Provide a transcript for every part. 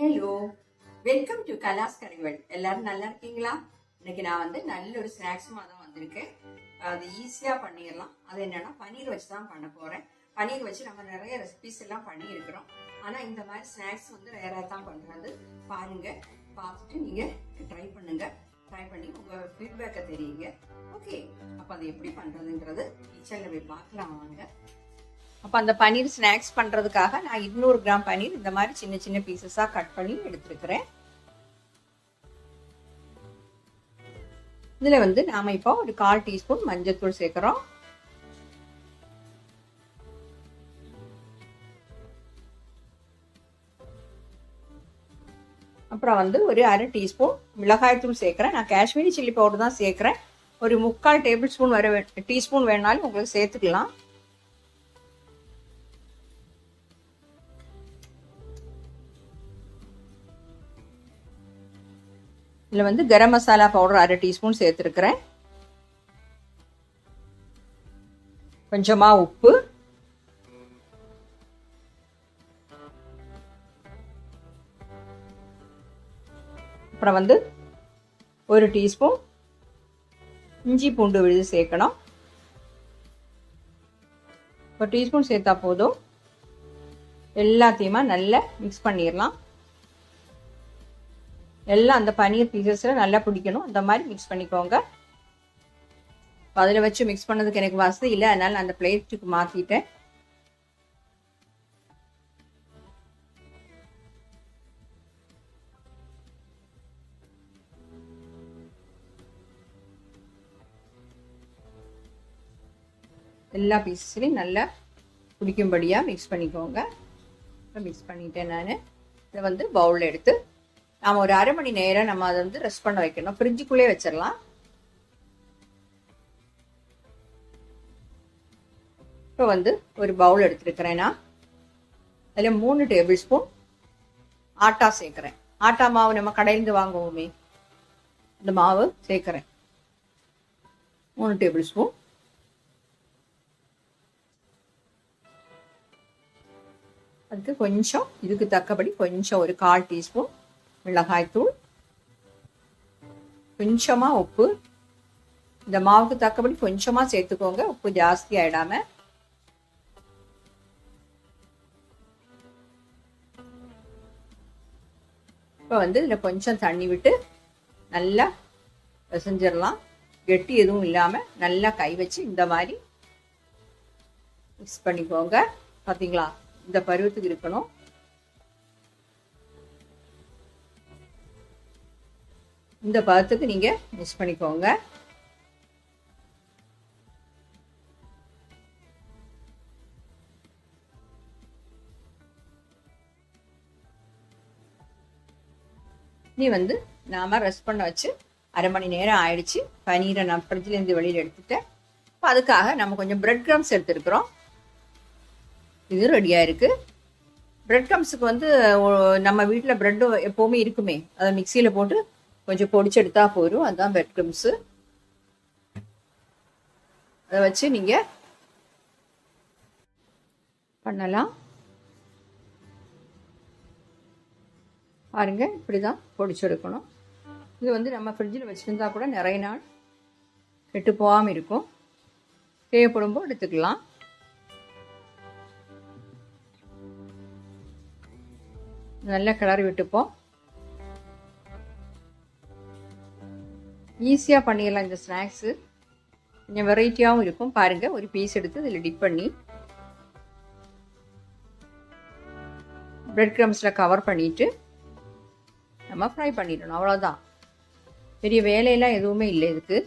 Hello welcome to கலாஸ் கரிவல் எல்லாரும் நல்லா இருக்கீங்களா? இன்னைக்கு நான் வந்து நல்ல ஒரு ஸ்நாக்ஸுமாக தான் வந்திருக்கேன். அது ஈஸியாக பண்ணிடலாம். அது என்னன்னா பன்னீர் வச்சு தான் பண்ண போகிறேன் பன்னீர் வச்சு நம்ம நிறைய ரெசிபிஸ் எல்லாம் பண்ணியிருக்கிறோம். ஆனால் இந்த மாதிரி ஸ்நாக்ஸ் வந்து ரேராக தான் பண்ணுறது பாருங்க. பார்த்துட்டு நீங்கள் ட்ரை பண்ணுங்க. ட்ரை பண்ணி உங்கள் ஃபீட்பேக்கை தெரியுங்க. ஓகே அப்போ அது எப்படி பண்ணுறதுன்றது கிச்சனில் போய் பார்க்கலாம் வாங்க. அப்போ அந்த பன்னீர் ஸ்நாக்ஸ் பண்ணுறதுக்காக நான் இருநூறு கிராம் பன்னீர் இந்த மாதிரி சின்ன சின்ன பீசஸாக கட் பண்ணி எடுத்துருக்கிறேன். இதில் வந்து நாம் இப்போ ஒரு கால் டீஸ்பூன் மஞ்சள்தூள் சேர்க்குறோம். அப்புறம் வந்து ஒரு அரை டீஸ்பூன் மிளகாய்த்தூள் சேர்க்குறேன். நான் காஷ்மீரி சில்லி பவுடர் தான் சேர்க்குறேன். ஒரு முக்கால் டேபிள் ஸ்பூன் வர டீஸ்பூன் வேணாலும் உங்களுக்கு சேர்த்துக்கலாம். இதில் வந்து கரம் மசாலா பவுடர் அரை டீஸ்பூன் சேர்த்துருக்குறேன். கொஞ்சமாக உப்பு. அப்புறம் வந்து ஒரு டீஸ்பூன் இஞ்சி பூண்டு விழுது சேர்க்கணும். ஒரு டீஸ்பூன் சேர்த்தா போதும். எல்லாத்தையுமா நல்லா மிக்ஸ் பண்ணிடலாம். எல்லாம் அந்த பனீர் பீசஸில் நல்லா பிடிக்கணும். அந்த மாதிரி மிக்ஸ் பண்ணிக்கோங்க. அதில் வச்சு மிக்ஸ் பண்ணதுக்கு எனக்கு வசதி இல்லை. அதனால் நான் அந்த பிளேட்டுக்கு மாற்றிட்டேன் எல்லா பீசஸ்லையும் நல்லா பிடிக்கும்படியாக மிக்ஸ் பண்ணிக்கோங்க. மிக்ஸ் பண்ணிட்டேன் நான். இதை வந்து பவுலில் எடுத்து நாம் ஒரு அரை மணி நேரம் நம்ம அதை வந்து ரெஸ்ட் பண்ண வைக்கணும். ஃப்ரிட்ஜுக்குள்ளே வச்சிடலாம். இப்போ வந்து ஒரு பவுல் எடுத்துருக்கிறேன் நான். அதில் மூணு டேபிள் ஸ்பூன் ஆட்டா சேர்க்குறேன். ஆட்டா மாவு நம்ம கடையிலேருந்து வாங்குவோமே. இந்த மாவு சேர்க்குறேன். மூணு டேபிள் ஸ்பூன் அதுக்கு கொஞ்சம் இதுக்கு தக்கபடி கொஞ்சம் ஒரு கால் டீஸ்பூன் மிளகாய்த்தூள் கொஞ்சமாக உப்பு. இந்த மாவுக்கு தக்கபடி கொஞ்சமாக சேர்த்துக்கோங்க. உப்பு ஜாஸ்தி ஆயிடாம. இப்போ வந்து இதில் கொஞ்சம் தண்ணி விட்டு நல்லா பிசைஞ்சிடலாம். கெட்டி எதுவும் இல்லாமல் நல்லா கை வச்சு இந்த மாதிரி மிக்ஸ் பண்ணிக்கோங்க. பார்த்தீங்களா இந்த பருவத்துக்கு இருக்கணும். இந்த பதத்துக்கு நீங்க மிக்ஸ் பண்ணிக்கோங்க. நீ வந்து நாம ரெஸ்ட் பண்ண வச்சு அரை மணி நேரம் ஆயிடுச்சு. பனீரை நான் ஃப்ரிட்ஜ்லேருந்து வெளியில் எடுத்துட்டேன். இப்போ அதுக்காக நம்ம கொஞ்சம் பிரெட் கிரம்ஸ் எடுத்துருக்குறோம். இது ரெடியாக இருக்குது பிரெட் கிரம்ஸுக்கு வந்து நம்ம வீட்டில் பிரெட்டு எப்போவுமே இருக்குமே. அதை மிக்சியில் போட்டு கொஞ்சம் பொடிச்செடுத்தா போதும். அதுதான் பெட் க்ரம்ஸு அதை வச்சு நீங்கள் பண்ணலாம். பாருங்க இப்படி தான் பொடிச்செடுக்கணும். இது வந்து நம்ம ஃப்ரிட்ஜில் வச்சுருந்தா கூட நிறைய நாள் கெட்டு போகாமல் இருக்கும். தேவைப்படும்போ எடுத்துக்கலாம். நல்லா கிளறி விட்டுப்போம். ஈஸியாக பண்ணிடலாம் இந்த ஸ்நாக்ஸு கொஞ்சம் வெரைட்டியாகவும் இருக்கும். பாருங்கள் ஒரு பீஸ் எடுத்து இதில் டிப் பண்ணி. பிரெட் க்ரம்ஸில் கவர் பண்ணிவிட்டு நம்ம ஃப்ரை பண்ணிடணும். அவ்வளோதான் பெரிய வேலையெல்லாம் எதுவுமே இல்லை இதுக்கு.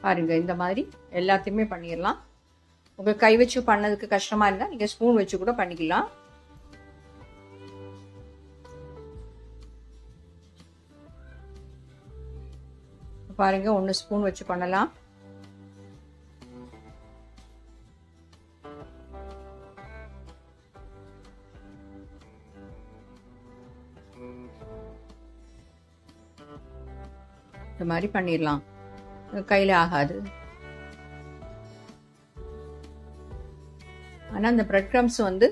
பாருங்க இந்த மாதிரி எல்லாத்தையுமே பண்ணிடலாம். உங்கள் கை வச்சு பண்ணதுக்கு கஷ்டமாக இருந்தால் நீங்கள் ஸ்பூன் வச்சு கூட பண்ணிக்கலாம். பாருங்க ஒன்று ஸ்பூன் வச்சு பண்ணலாம். இந்த மாதிரி பண்ணிடலாம். கையில் ஆகாது. ஆனால் அந்த ப்ரெட் க்ரம்ஸ் வந்து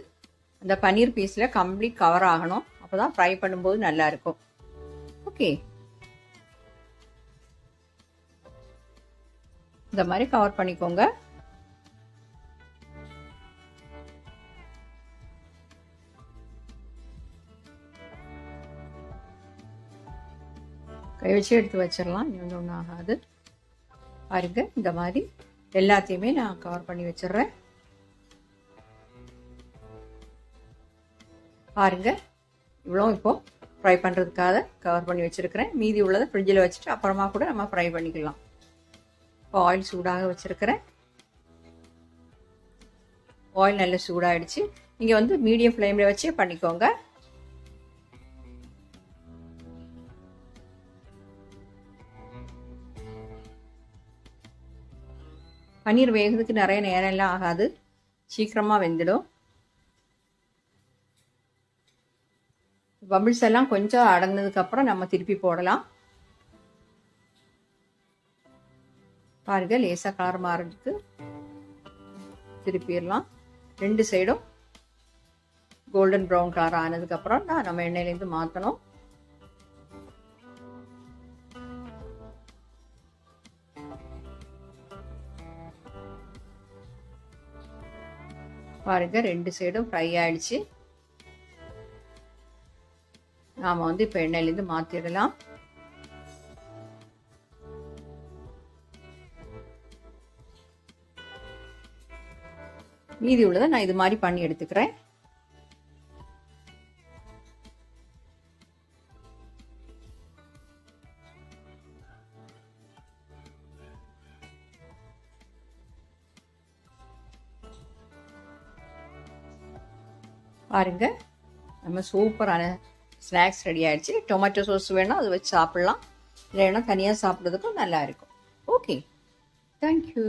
அந்த பன்னீர் பீஸில் கம்ப்ளீட் கவர் ஆகணும். அப்போ தான் ஃப்ரை பண்ணும்போது நல்லா இருக்கும். ஓகே இந்த மாதிரி கவர் பண்ணிக்கோங்க. கை வச்சு எடுத்து வச்சிடலாம். இன்னொன்று ஒன்றும் ஆகாது. பாருங்க இந்த மாதிரி எல்லாத்தையுமே நான் கவர் பண்ணி வச்சிடுறேன். பாருங்க. இவ்வளோ இப்போ ஃப்ரை பண்ணுறதுக்காக கவர் பண்ணி வச்சுருக்கிறேன். மீதி உள்ளதை ஃப்ரிட்ஜில் வச்சுட்டு அப்புறமா கூட நம்ம ஃப்ரை பண்ணிக்கலாம். இப்போ ஆயில் சூடாக வச்சுருக்கிறேன். ஆயில் நல்லா சூடாகிடுச்சு நீங்கள் வந்து மீடியம் ஃப்ளேமில் வச்சே பண்ணிக்கோங்க. பன்னீர் வேகிறதுக்கு நிறைய நேரம் எல்லாம் ஆகாது. சீக்கிரமாக வெந்துடும். பபிள்ஸ் எல்லாம் கொஞ்சம் அடங்கினதுக்கப்புறம் நம்ம திருப்பி போடலாம். பாருங்க லேசாக கலர் மாறதுக்கு திருப்பிடலாம். ரெண்டு சைடும் கோல்டன் ப்ரௌன் கலர் ஆனதுக்கப்புறம் தான் நம்ம எண்ணெயிலேருந்து மாற்றணும் பாருங்க ரெண்டு சைடும் ஃப்ரை ஆயிடுச்சு. நாம் வந்து இப்போ எண்ணெயிலேருந்து மாற்றிடலாம் மீதி உள்ளதை நான் இது மாதிரி பண்ணி எடுத்துக்கிறேன். பாருங்க நம்ம சூப்பரான ஸ்நாக்ஸ் ரெடி ஆயிடுச்சு. டொமேட்டோ சாஸ் வேணால் அது வச்சு சாப்பிட்லாம். இல்லைன்னா தனியாக சாப்பிட்றதுக்கும் நல்லா இருக்கும். Okay thank you